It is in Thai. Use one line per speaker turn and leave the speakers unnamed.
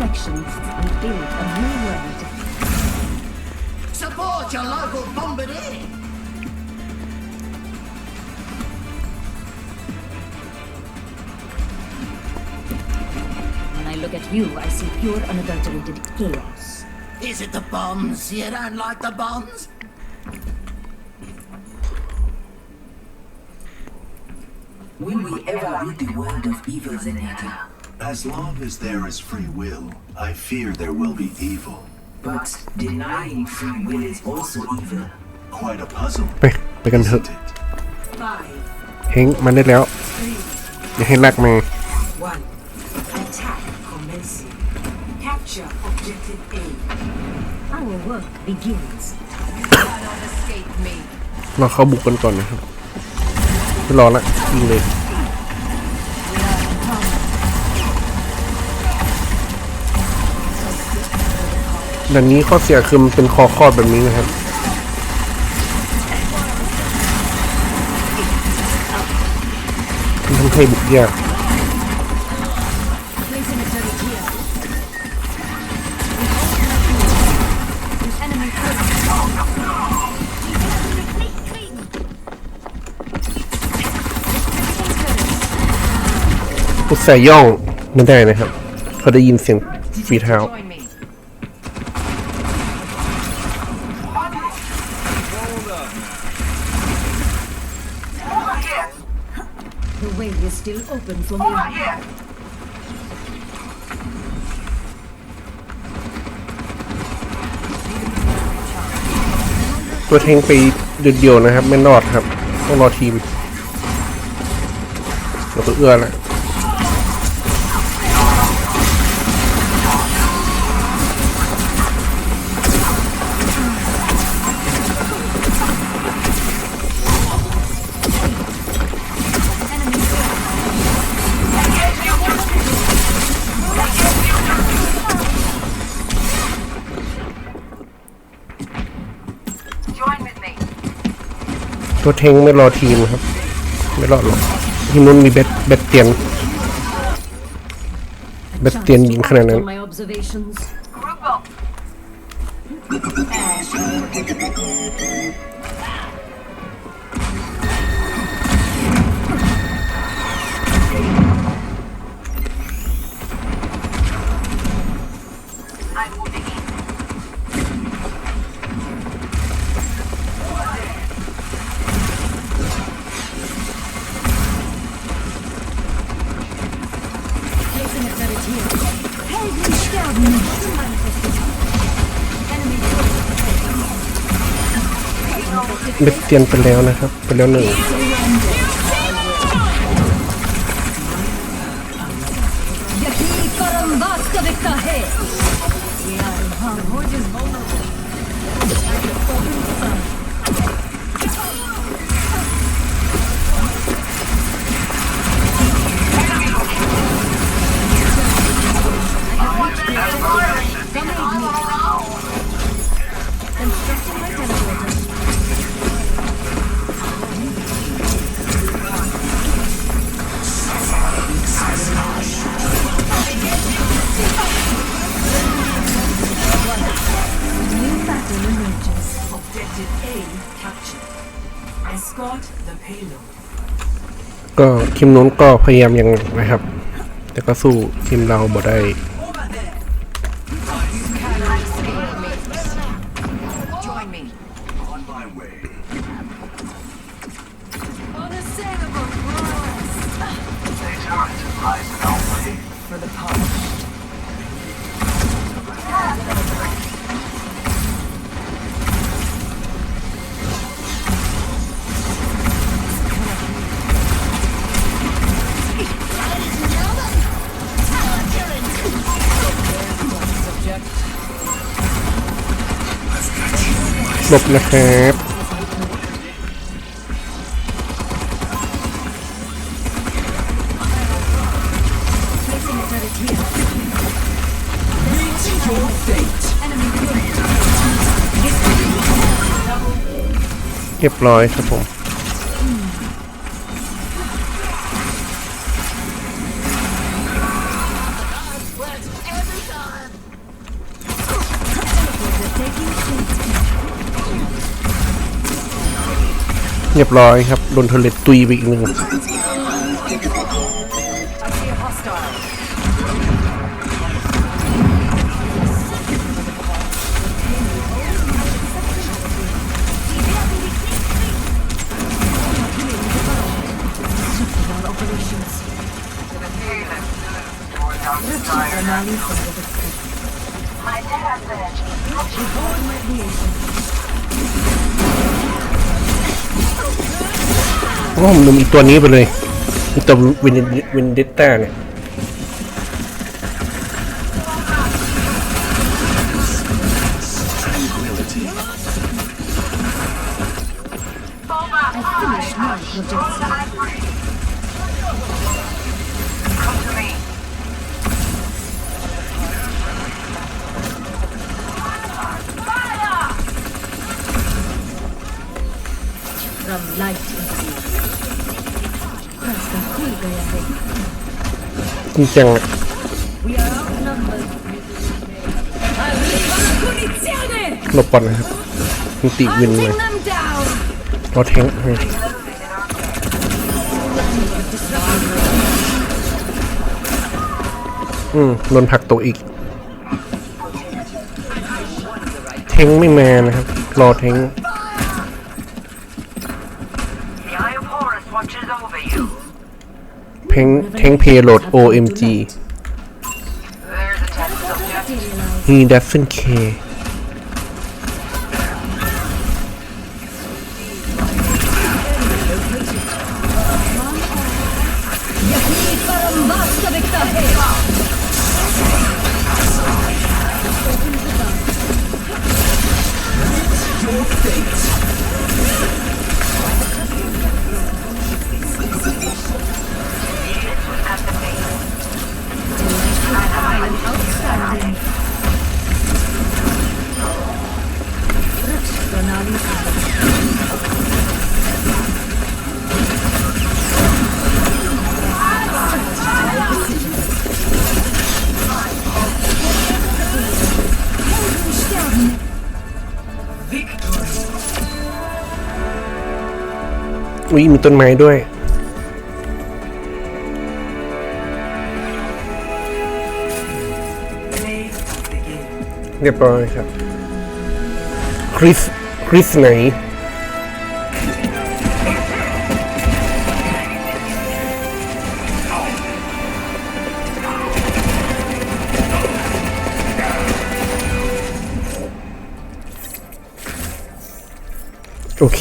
and build a new world.
Support your local bombardier.
When I look at you, I see pure unadulterated chaos.
Is it the bombs? You don't like the bombs?
Will we ever rid the world of evil, Zenyatta?
As long as there is free will, I fear there will be evil.
But denying free will is also evil.
Quite a puzzle,
ไปไปกันเถอะ
isn't it?
Five,
เฮงมันได้แล้ว อย่าให้รักมา
one. Attack commencing. Capture objective A.
Our work begins.
Cannot escape me.
เราเข้าบุกกันก่อนนะครับไม่รอละยิงเลย ดันนี้ข้อเสียคือมันเป็นคอคอดแบบนี้นะครับมันทำให้บุกยากพุทธใส่ย่องไม่ได้นะครับ เขาได้ยินเสียงฝีเท้า
still open for me.
ตัวเทงไปเดียวๆนะครับ ไม่รอดครับ ต้องรอทีมเราก็เอื้อแล้ว ตัวเทงไม่รอทีมครับ ไม่รอดหรอกที่นู้นมีเบ็ดเบ็ดเตียน
เบ็
ดเตียน
ยิงขนาดนั้นเเม็
ดเตียนไปแล้วนะครับ ไปแล้วหนึ่ง ก็ทีมนู้นก็พยายามอย่างหนักนะครับ แต่ก็สู้ทีมเราบ่ได้ หลบนะครับเรียบร้อยครับผม
เรียบร้อยครับโดนเทเลตตุยไปอีกหนึ่ง โอ้ผมลืมอีตัวนี้ไปเลยตัววินวินเดต้าเนี่ย จริงจังหลบก่อนนะครับมันติวินเลยรอแทงค์ให้อืมโดนผักตกอีก เทงไม่มานะครับ รอเทง เพลงเทงเพลโหลด OMG
There's a test subject.
he doesn't care อุ้ยมีต้นไม้ด้วย เรียบร้อยครับ คริส คริสไหนโอเค